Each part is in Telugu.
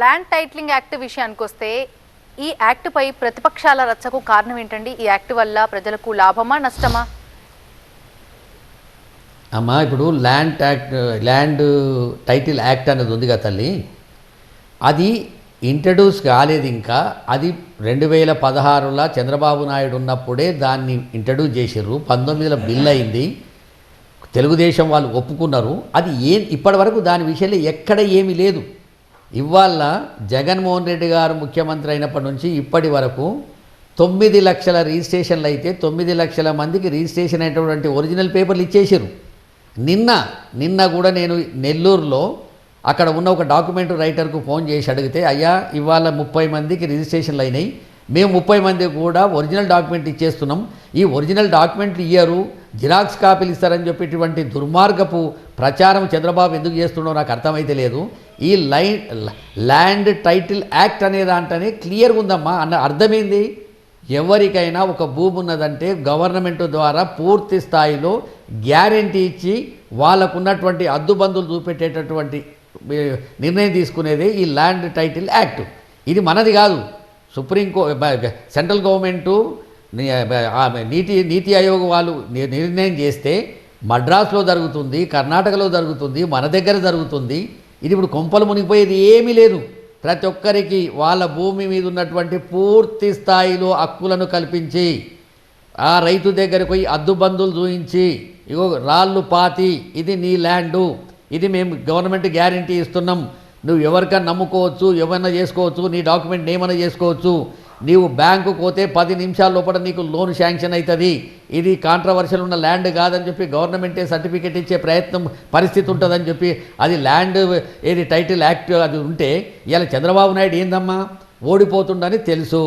ల్యాండ్ టైటిలింగ్ యాక్ట్ విషయానికి వస్తే ఈ యాక్ట్ పై ప్రతిపక్షాల రచ్చకు కారణం ఏంటండి? ఈ యాక్ట్ వల్ల ప్రజలకు లాభమా నష్టమా? అమ్మా ఇప్పుడు land act land title act అనేది ఉంది కదా తల్లి. అది ఇంట్రడ్యూస్ కాలేదు ఇంకా. అది రెండు వేల పదహారులో చంద్రబాబు నాయుడు ఉన్నప్పుడే దాన్ని ఇంట్రడ్యూస్ చేసిర్రు. పంతొమ్మిదిలో బిల్ అయింది. తెలుగుదేశం వాళ్ళు ఒప్పుకున్నారు. అది ఏ ఇప్పటి వరకు దాని విషయంలో ఎక్కడ ఏమీ లేదు. ఇవాళ జగన్మోహన్ రెడ్డి గారు ముఖ్యమంత్రి అయినప్పటి నుంచి ఇప్పటి వరకు తొమ్మిది లక్షల రిజిస్ట్రేషన్లు అయితే తొమ్మిది లక్షల మందికి రిజిస్ట్రేషన్ అయినటువంటి ఒరిజినల్ పేపర్లు ఇచ్చేసారు నిన్న నిన్న కూడా నేను నెల్లూరులో అక్కడ ఉన్న ఒక డాక్యుమెంట్ రైటర్కు ఫోన్ చేసి అడిగితే అయ్యా ఇవాళ ముప్పై మందికి రిజిస్ట్రేషన్లు అయినాయి. మేము ముప్పై మంది కూడా ఒరిజినల్ డాక్యుమెంట్ ఇచ్చేస్తున్నాం. ఈ ఒరిజినల్ డాక్యుమెంట్లు ఇయ్యరు. జిరాక్స్ కాపీలు ఇస్తారని చెప్పేటువంటి దుర్మార్గపు ప్రచారం చంద్రబాబు ఎందుకు చేస్తుండో నాకు అర్థమైతే లేదు. ఈ లైన్ ల్యాండ్ టైటిల్ యాక్ట్ అనే దాంట్లోనే క్లియర్గా ఉందమ్మా. అన్న అర్థమైంది? ఎవరికైనా ఒక భూమి ఉన్నదంటే గవర్నమెంట్ ద్వారా పూర్తి స్థాయిలో గ్యారంటీ ఇచ్చి వాళ్ళకు ఉన్నటువంటి అద్దుబందులు చూపెట్టేటటువంటి నిర్ణయం తీసుకునేది ఈ ల్యాండ్ టైటిల్ యాక్ట్. ఇది మనది కాదు. సుప్రీం కో సెంట్రల్ గవర్నమెంటు ని- నీతి నీతి ఆయోగ్ వాళ్ళు నిర్ణయం చేస్తే మద్రాసులో జరుగుతుంది కర్ణాటకలో జరుగుతుంది మన దగ్గర జరుగుతుంది. ఇది ఇప్పుడు కొంపలు మునిగిపోయేది ఏమీ లేదు. ప్రతి ఒక్కరికి వాళ్ళ భూమి మీద ఉన్నటువంటి పూర్తి స్థాయిలో హక్కులను కల్పించి ఆ రైతు దగ్గరకు పోయి అద్దుబందులు చూయించి ఇగో రాళ్ళు పాతి ఇది నీ ల్యాండు ఇది మేము గవర్నమెంట్ గ్యారంటీ ఇస్తున్నాం. నువ్వు ఎవరికైనా నమ్ముకోవచ్చు ఏమైనా చేసుకోవచ్చు నీ డాక్యుమెంట్ ఏమైనా చేసుకోవచ్చు. నీవు బ్యాంకు పోతే పది నిమిషాల లోపల నీకు లోన్ శాంక్షన్ అవుతుంది ఇది కాంట్రవర్షియల్ ఉన్న ల్యాండ్ కాదని చెప్పి గవర్నమెంటే సర్టిఫికేట్ ఇచ్చే ప్రయత్నం పరిస్థితి ఉంటుందని చెప్పి అది ల్యాండ్ ఏది టైటిల్ యాక్ట్ అది ఉంటే ఇలా చంద్రబాబు నాయుడు ఏందమ్మా? ఓడిపోతుండని తెలుసు.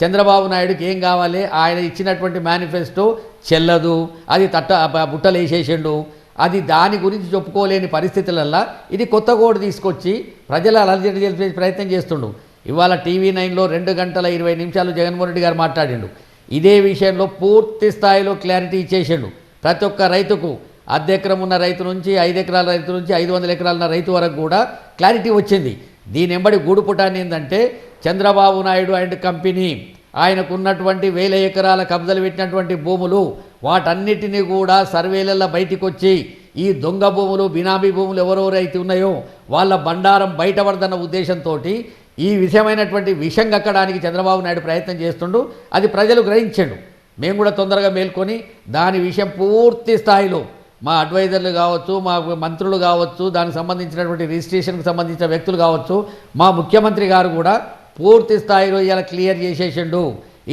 చంద్రబాబు నాయుడుకి ఏం కావాలి? ఆయన ఇచ్చినటువంటి మేనిఫెస్టో చెల్లదు. అది తట్ట బుట్టలు వేసేసిండు అది దాని గురించి చెప్పుకోలేని పరిస్థితులల్లా ఇది కొత్త కోడ్ తీసుకొచ్చి ప్రజల అలజడి చేసే ప్రయత్నం చేస్తుండు. ఇవాళ టీవీ నైన్లో రెండు గంటల ఇరవై నిమిషాలు జగన్మోహన్ రెడ్డి గారు మాట్లాడిండు. ఇదే విషయంలో పూర్తి స్థాయిలో క్లారిటీ ఇచ్చేసిండు. ప్రతి ఒక్క రైతుకు అర్ధ ఎకరం ఉన్న రైతు నుంచి ఐదు ఎకరాల రైతు నుంచి ఐదు వందల ఎకరాల రైతు వరకు కూడా క్లారిటీ వచ్చింది. దీని ఎంబడి గూడుపుటాన్ని ఏంటంటే చంద్రబాబు నాయుడు అండ్ కంపెనీ ఆయనకున్నటువంటి వేల ఎకరాల కబ్జలు పెట్టినటువంటి భూములు వాటన్నిటినీ కూడా సర్వేలలో బయటికి వచ్చి ఈ దొంగ భూములు బినామీ భూములు ఎవరెవరైతే ఉన్నాయో వాళ్ళ బండారం బయటపడదన్న ఉద్దేశంతో ఈ విషయమైనటువంటి విషం కక్కడానికి చంద్రబాబు నాయుడు ప్రయత్నం చేస్తుండు. అది ప్రజలు గ్రహించండు. మేము కూడా తొందరగా మేల్కొని దాని విషయం పూర్తి స్థాయిలో మా అడ్వైజర్లు కావచ్చు మా మంత్రులు కావచ్చు దానికి సంబంధించినటువంటి రిజిస్ట్రేషన్కి సంబంధించిన వ్యక్తులు కావచ్చు మా ముఖ్యమంత్రి గారు కూడా పూర్తి స్థాయిలో ఇలా క్లియర్ చేసేసిండు.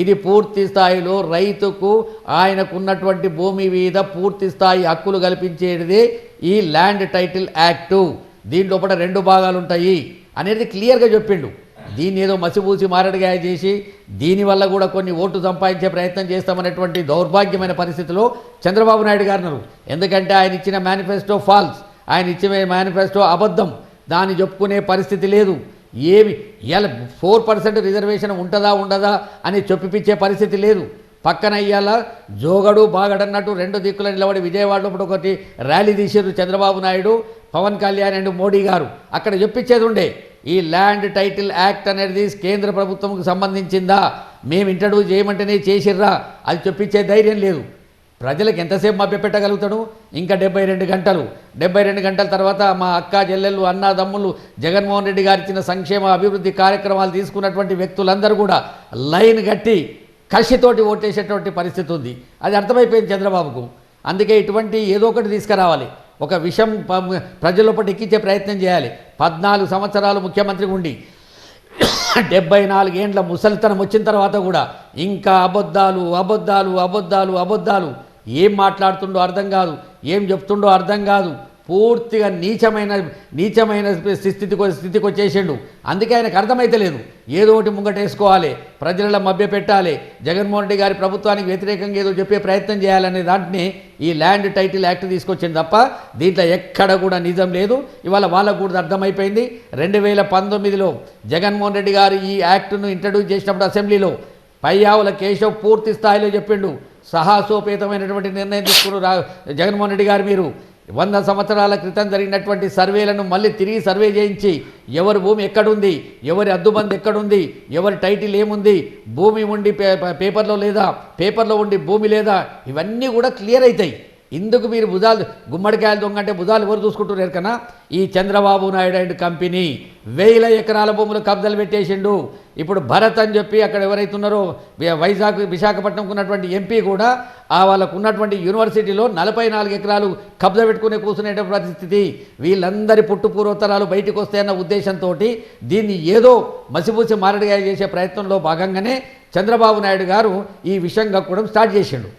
ఇది పూర్తి స్థాయిలో రైతుకు ఆయనకున్నటువంటి భూమి మీద పూర్తి స్థాయి హక్కులు కల్పించేది ఈ ల్యాండ్ టైటిల్ యాక్టు దీంట్లో రెండు భాగాలు ఉంటాయి అనేది క్లియర్గా చెప్పిండు. దీన్ని ఏదో మసిపూసి మారడిగా చేసి దీనివల్ల కూడా కొన్ని ఓట్లు సంపాదించే ప్రయత్నం చేస్తామనేటువంటి దౌర్భాగ్యమైన పరిస్థితిలో చంద్రబాబు నాయుడు గారు ఎందుకంటే ఆయన ఇచ్చిన మేనిఫెస్టో ఫాల్స్ ఆయన ఇచ్చిన మేనిఫెస్టో అబద్ధం. దాన్ని చెప్పుకునే పరిస్థితి లేదు. ఏమి? ఇవాళ ఫోర్ పర్సెంట్ రిజర్వేషన్ ఉంటుందా ఉండదా అని చెప్పిపించే పరిస్థితి లేదు. పక్కన ఇవాళ జోగడు బాగడన్నట్టు రెండు దిక్కులు నిలబడి విజయవాడలో ఇప్పుడు ఒకటి ర్యాలీ తీసారు చంద్రబాబు నాయుడు పవన్ కళ్యాణ్ అండ్ మోడీ గారు. అక్కడ చెప్పించేది ఉండే ఈ ల్యాండ్ టైటిల్ యాక్ట్ అనేది కేంద్ర ప్రభుత్వంకు సంబంధించిందా? మేము ఇంట్రడ్యూస్ చేయమంటేనే చేసిర్రా అది చెప్పించే ధైర్యం లేదు. ప్రజలకు ఎంతసేపు మభ్యపెట్టగలుగుతాడు? ఇంకా డెబ్బై రెండు గంటలు. డెబ్బై రెండు గంటల తర్వాత మా అక్క చెల్లెళ్ళు అన్నదమ్ములు జగన్మోహన్ రెడ్డి గారు ఇచ్చిన సంక్షేమ అభివృద్ధి కార్యక్రమాలు తీసుకున్నటువంటి వ్యక్తులందరూ కూడా లైన్ కట్టి కసితోటి ఓటేసేటువంటి పరిస్థితి ఉంది. అది అర్థమైపోయింది చంద్రబాబుకు. అందుకే ఇటువంటి ఏదో ఒకటి తీసుకురావాలి. ఒక విషయం ప్రజలపటి ఎక్కించే ప్రయత్నం చేయాలి. పద్నాలుగు సంవత్సరాలు ముఖ్యమంత్రి ఉండి డెబ్బై నాలుగేండ్ల ముసలితనం వచ్చిన తర్వాత కూడా ఇంకా అబద్ధాలు అబద్ధాలు అబద్ధాలు అబద్ధాలు ఏం మాట్లాడుతుండో అర్థం కాదు ఏం చెప్తుండో అర్థం కాదు. పూర్తిగా నీచమైన నీచమైన స్థితికి స్థితికి వచ్చేసిండు. అందుకే ఆయనకు అర్థమైతే లేదు. ఏదో ఒకటి ముంగటేసుకోవాలి ప్రజలలో మభ్య పెట్టాలి. జగన్మోహన్ రెడ్డి గారి ప్రభుత్వానికి వ్యతిరేకంగా ఏదో చెప్పే ప్రయత్నం చేయాలనే దాంట్ని ఈ ల్యాండ్ టైటిల్ యాక్ట్ తీసుకొచ్చింది తప్ప దీంట్లో ఎక్కడ కూడా నిజం లేదు. ఇవాళ వాళ్ళకు కూడా అర్థమైపోయింది. రెండు వేల పంతొమ్మిదిలో జగన్మోహన్ రెడ్డి గారు ఈ యాక్ట్ను ఇంట్రడ్యూస్ చేసినప్పుడు అసెంబ్లీలో పయ్యావుల కేశవ్ పూర్తి స్థాయిలో చెప్పిండు. సాహసోపేతమైనటువంటి నిర్ణయం తీసుకుని రా జగన్మోహన్ రెడ్డి గారు మీరు. వంద సంవత్సరాల క్రితం జరిగినటువంటి సర్వేలను మళ్ళీ తిరిగి సర్వే చేయించి ఎవరి భూమి ఎక్కడుంది ఎవరి అద్దుబంది ఎక్కడుంది ఎవరి టైటిల్ ఏముంది భూమి ఉండి పే- పేపర్లో లేదా పేపర్లో ఉండి భూమి లేదా ఇవన్నీ కూడా క్లియర్ అవుతాయి. ఇందుకు మీరు భుజాలు గుమ్మడికాయలు దొంగ అంటే భుజాలు ఎవరు చూసుకుంటున్నారు కన్నా ఈ చంద్రబాబు నాయుడు అండ్ కంపెనీ వేల ఎకరాల భూములు కబ్జాలు పెట్టేసిండు. ఇప్పుడు భరత్ అని చెప్పి అక్కడ ఎవరైతే ఉన్నారో వైజాగ్ విశాఖపట్నంకు ఉన్నటువంటి ఎంపీ కూడా ఆ వాళ్ళకు ఉన్నటువంటి యూనివర్సిటీలో నలభై నాలుగు ఎకరాలు కబ్జా పెట్టుకునే కూర్చునే పరిస్థితి. వీళ్ళందరి పుట్టు పూర్వోత్తరాలు బయటకు వస్తాయన్న ఉద్దేశంతో దీన్ని ఏదో మసిపూసి మారడిగా చేసే ప్రయత్నంలో భాగంగానే చంద్రబాబు నాయుడు గారు ఈ విషయం కక్కడం స్టార్ట్ చేసిండు.